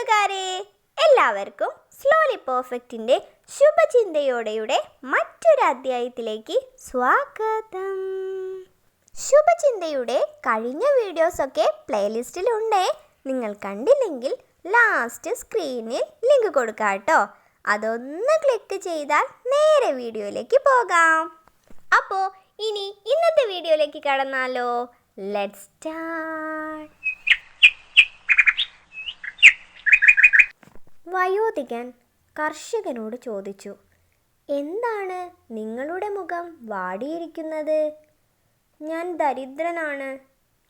കൂട്ടുകാരെ എല്ലാവർക്കും സ്ലോലി പെർഫെക്റ്റിന്റെ ശുഭചിന്തയോടെയുടെ മറ്റൊരു അധ്യായത്തിലേക്ക് സ്വാഗതം. ശുഭചിന്തയുടെ കഴിഞ്ഞ വീഡിയോസൊക്കെ പ്ലേലിസ്റ്റിലുണ്ടേ നിങ്ങൾ കണ്ടില്ലെങ്കിൽ ലാസ്റ്റ് സ്ക്രീനിൽ ലിങ്ക് കൊടുക്കാം കേട്ടോ അതൊന്ന് ക്ലിക്ക് ചെയ്താൽ നേരെ വീഡിയോയിലേക്ക് പോകാം. അപ്പോ ഇനി ഇന്നത്തെ വീഡിയോയിലേക്ക് കടന്നാലോ? ലെറ്റ് സ്റ്റാർട്ട് വയോധികൻ കർഷകനോട് ചോദിച്ചു എന്താണ് നിങ്ങളുടെ മുഖം വാടിയിരിക്കുന്നത്? ഞാൻ ദരിദ്രനാണ്.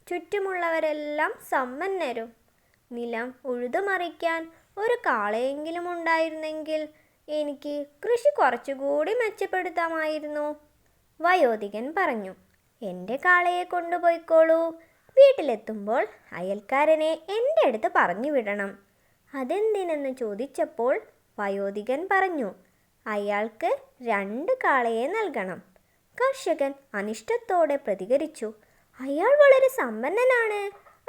ചുറ്റുമുള്ളവരെല്ലാം സമ്പന്നരും. നിലം ഉഴുതുമറിക്കാൻ ഒരു കാളയെങ്കിലും ഉണ്ടായിരുന്നെങ്കിൽ എനിക്ക് കൃഷി കുറച്ചുകൂടി മെച്ചപ്പെടുത്താമായിരുന്നു. വയോധികൻ പറഞ്ഞു എന്റെ കാളയെ കൊണ്ടുപോയിക്കോളൂ. വീട്ടിലെത്തുമ്പോൾ അയൽക്കാരനെ എന്റെ അടുത്ത് പറഞ്ഞു വിടണം. അതെന്തിനെന്ന് ചോദിച്ചപ്പോൾ വയോധികൻ പറഞ്ഞു അയാൾക്ക് രണ്ട് കാളയെ നൽകണം. കർഷകൻ അനിഷ്ടത്തോടെ പ്രതികരിച്ചു അയാൾ വളരെ സമ്പന്നനാണ്.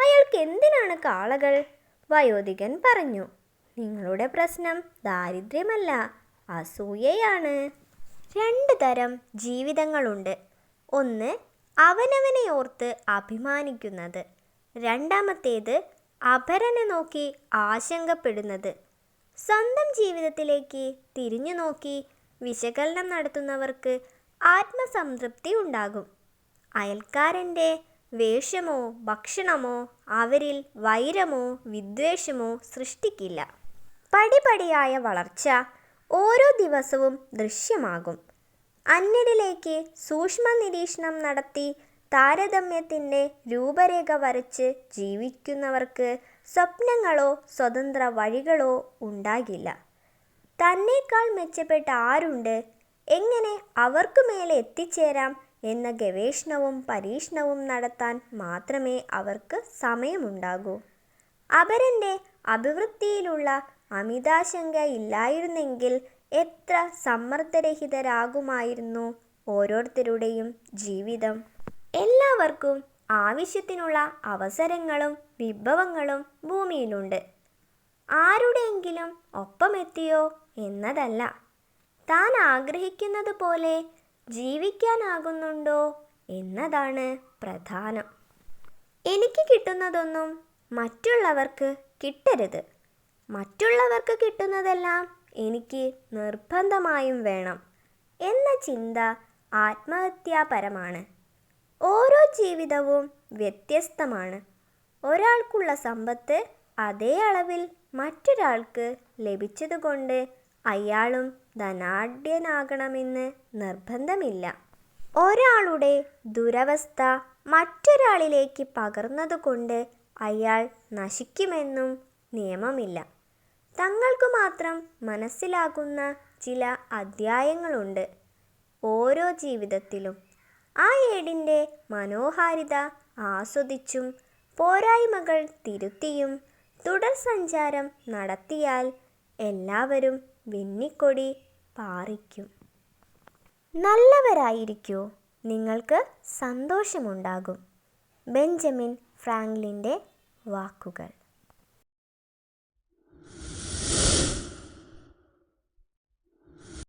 അയാൾക്ക് എന്തിനാണ് കാളകൾ? വയോധികൻ പറഞ്ഞു നിങ്ങളുടെ പ്രശ്നം ദാരിദ്ര്യമല്ല അസൂയയാണ്. രണ്ട് തരം ജീവിതങ്ങളുണ്ട്. ഒന്ന് അവനവനെ ഓർത്ത് അഭിമാനിക്കുന്നത്. രണ്ടാമത്തേത് അപരനെ നോക്കി ആശങ്കപ്പെടുന്നത്. സ്വന്തം ജീവിതത്തിലേക്ക് തിരിഞ്ഞു നോക്കി വിശകലനം നടത്തുന്നവർക്ക് ആത്മസംതൃപ്തി ഉണ്ടാകും. അയൽക്കാരന്റെ വേഷമോ ഭക്ഷണമോ അവരിൽ വൈരമോ വിദ്വേഷമോ സൃഷ്ടിക്കില്ല. പടിപടിയായ വളർച്ച ഓരോ ദിവസവും ദൃശ്യമാകും. അന്യരിലേക്ക് സൂക്ഷ്മ നിരീക്ഷണം നടത്തി താരതമ്യത്തിന്റെ രൂപരേഖ വരച്ച് ജീവിക്കുന്നവർക്ക് സ്വപ്നങ്ങളോ സ്വതന്ത്ര വഴികളോ ഉണ്ടാകില്ല. തന്നേക്കാൾ മെച്ചപ്പെട്ട ആരുണ്ട്? എങ്ങനെ അവർക്ക് മേലെ എത്തിച്ചേരാം എന്ന ഗവേഷണവും പരീക്ഷണവും നടത്താൻ മാത്രമേ അവർക്ക് സമയമുണ്ടാകൂ. അപരന്റെ അഭിവൃദ്ധിയിലുള്ള അമിതാശങ്ക ഇല്ലായിരുന്നെങ്കിൽ എത്ര സമ്മർദ്ദരഹിതരാകുമായിരുന്നു ഓരോരുത്തരുടെയും ജീവിതം. എല്ലാവർക്കും ആവശ്യത്തിനുള്ള അവസരങ്ങളും വിഭവങ്ങളും ഭൂമിയിലുണ്ട്. ആരുടെയെങ്കിലും ഒപ്പമെത്തിയോ എന്നതല്ല. താൻ ആഗ്രഹിക്കുന്നത് പോലെ ജീവിക്കാനാകുന്നുണ്ടോ എന്നതാണ് പ്രധാനം. എനിക്ക് കിട്ടുന്നതൊന്നും മറ്റുള്ളവർക്ക് കിട്ടരുത്. മറ്റുള്ളവർക്ക് കിട്ടുന്നതെല്ലാം എനിക്ക് നിർബന്ധമായും വേണം എന്ന ചിന്ത ആത്മഹത്യാപരമാണ്. ഓരോ ജീവിതവും വ്യത്യസ്തമാണ്. ഒരാൾക്കുള്ള സമ്പത്ത് അതേ അളവിൽ മറ്റൊരാൾക്ക് ലഭിച്ചതുകൊണ്ട് അയാളും ധനാഢ്യനാകണമെന്ന് നിർബന്ധമില്ല. ഒരാളുടെ ദുരവസ്ഥ മറ്റൊരാളിലേക്ക് പകർന്നതുകൊണ്ട് അയാൾ നശിക്കുമെന്നും നിയമമില്ല. തങ്ങൾക്ക് മാത്രം മനസ്സിലാകുന്ന ചില അധ്യായങ്ങളുണ്ട്. ഓരോ ജീവിതത്തിലും ആ ഏടിന്റെ മനോഹാരിത ആസ്വദിച്ചും പോരായ്മകൾ തിരുത്തിയും തുടർ സഞ്ചാരം നടത്തിയാൽ എല്ലാവരും വെന്നിക്കൊടി പാറിക്കും. നല്ലവരായിരിക്കൂ. നിങ്ങൾക്ക് സന്തോഷമുണ്ടാകും. ബെഞ്ചമിൻ ഫ്രാങ്ക്ലിന്റെ വാക്കുകൾ.